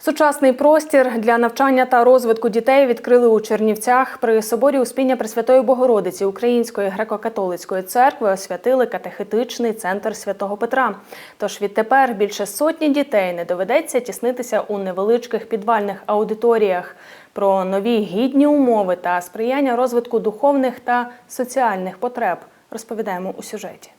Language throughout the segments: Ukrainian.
Сучасний простір для навчання та розвитку дітей відкрили у Чернівцях. При соборі Успіння Пресвятої Богородиці Української греко-католицької церкви освятили катехетичний центр святого Петра. Тож відтепер більше сотні дітей не доведеться тіснитися у невеличких підвальних аудиторіях. Про нові гідні умови та сприяння розвитку духовних та соціальних потреб розповідаємо у сюжеті.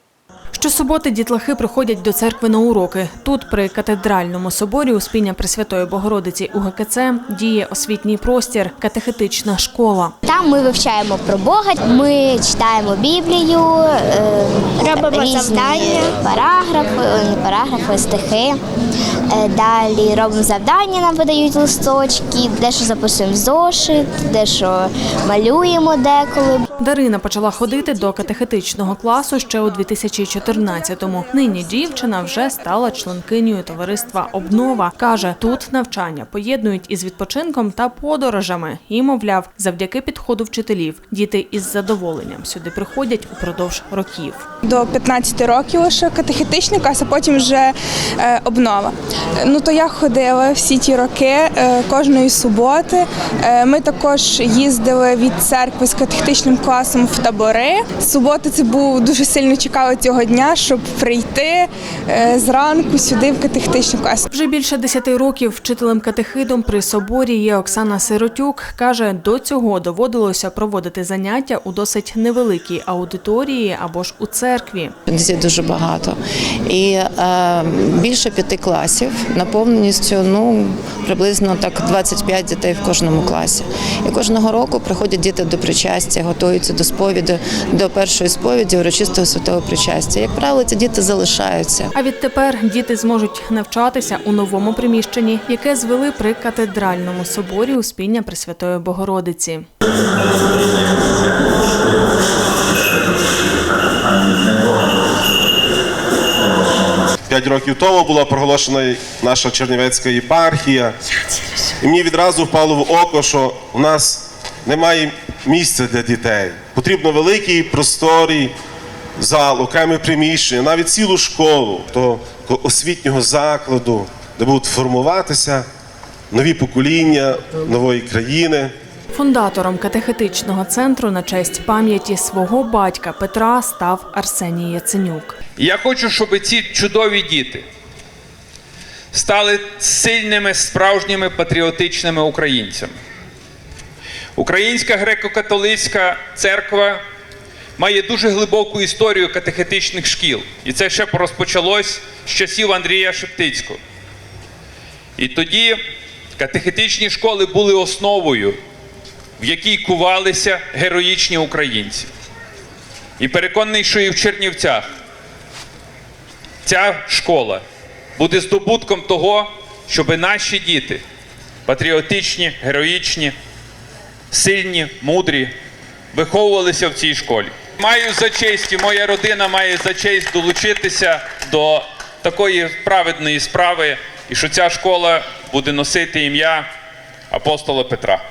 Щосуботи дітлахи приходять до церкви на уроки. Тут, при катедральному соборі Успіння Пресвятої Богородиці УГКЦ, діє освітній простір, катехетична школа. Там ми вивчаємо про Бога, ми читаємо Біблію, е, Робимо різні завдання. Параграфи, не параграфи, стихи. Е, Далі робимо завдання, нам видають листочки, дещо записуємо в зошит, дещо малюємо деколи. Дарина почала ходити до катехетичного класу ще у 2014-му. Нині дівчина вже стала членкинею товариства Обнова. каже, тут навчання поєднують із відпочинком та подорожами. І, мовляв, завдяки підходу вчителів діти із задоволенням сюди приходять упродовж років. До 15 років лише катехетичний клас, а потім вже е, обнова. Ну то я ходила всі ті роки е, кожної суботи. Е, ми також їздили від церкви з катехетичним класом в табори. Субота це був дуже сильно чекала цього дня, щоб прийти е, зранку сюди в катехетичний клас. Вже більше 10 років вчителем катехидом при соборі є Оксана Сиротюк. Каже, до цього доводилося проводити заняття у досить невеликій аудиторії або ж у церкві. Дітей дуже багато. І е, більше п'яти класів наповненістю ну, приблизно так 25 дітей в кожному класі. І кожного року приходять діти до причастя, готуються до сповіді, до першої сповіді урочистого святого причастя. Як правило, ці діти залишаються. А відтепер діти зможуть навчатися у новому приміщенні, яке звели при катедральному соборі Успіння Пресвятої Богородиці. П'ять років тому була проголошена наша Чернівецька єпархія. І мені відразу впало в око, що у нас немає місця для дітей. Потрібно великий просторий зал, окреме приміщення, навіть цілу школу того освітнього закладу, де будуть формуватися нові покоління нової країни. Фундатором катехетичного центру на честь пам'яті свого батька Петра став Арсеній Яценюк. Я хочу, щоб ці чудові діти стали сильними справжніми патріотичними українцями. Українська греко-католицька церква має дуже глибоку історію катехетичних шкіл. І це ще розпочалось з часів Андрія Шептицького. І тоді катехетичні школи були основою, в якій кувалися героїчні українці. І переконаний, що і в Чернівцях ця школа буде здобутком того, щоб наші діти патріотичні, героїчні, сильні, мудрі, виховувалися в цій школі. Маю за честь, і моя родина має за честь долучитися до такої праведної справи, і що ця школа буде носити ім'я апостола Петра.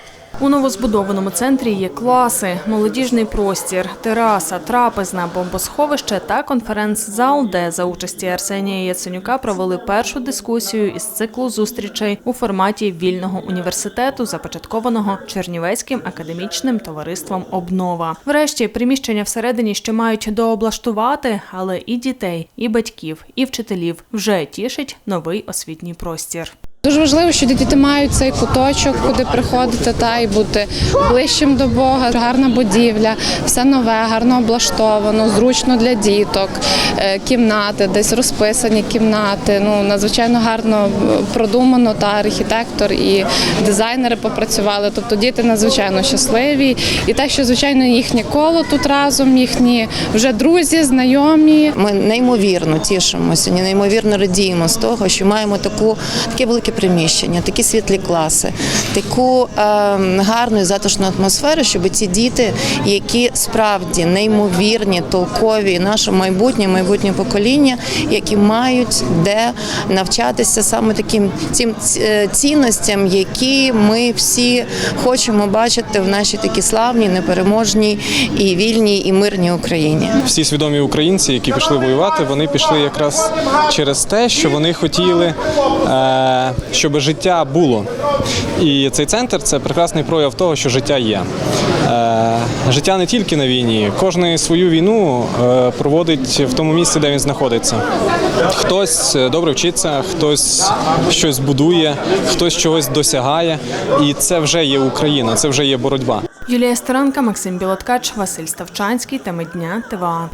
У новозбудованому центрі є класи, молодіжний простір, тераса, трапезна, бомбосховище та конференц-зал, де за участі Арсенія Яценюка провели першу дискусію із циклу зустрічей у форматі вільного університету, започаткованого Чернівецьким академічним товариством Обнова. Врешті приміщення всередині ще мають дооблаштувати, але і дітей, і батьків, і вчителів вже тішить новий освітній простір. Дуже важливо, що діти мають цей куточок, куди приходити та і бути ближчим до Бога. Гарна будівля, все нове, гарно облаштовано, зручно для діток, е, кімнати, десь розписані кімнати. Ну надзвичайно гарно продумано. Та архітектор і дизайнери попрацювали. Тобто діти надзвичайно щасливі. І те, що звичайно їхнє коло тут разом, їхні вже друзі, знайомі. Ми неймовірно тішимося, неймовірно радіємо з того, що маємо таку таке велике приміщення, такі світлі класи, таку е, гарну і затишну атмосферу, щоб ці діти, які справді неймовірні, толкові, наше майбутнє, майбутнє покоління, які мають де навчатися саме таким цим е, цінностям, які ми всі хочемо бачити в нашій такій славній, непереможній і вільній і мирній Україні. всі свідомі українці, які пішли воювати, вони пішли якраз через те, що вони хотіли е, щоб життя було. І цей центр це прекрасний прояв того, що життя є. Е, життя не тільки на війні, кожен свою війну е, проводить в тому місці, де він знаходиться. Хтось е, добре вчиться, хтось щось будує, хтось чогось досягає. І це вже є Україна, це вже є боротьба. Юлія Стеранка, Максим Білоткач, Василь Ставчанський. Теми дня ТВА.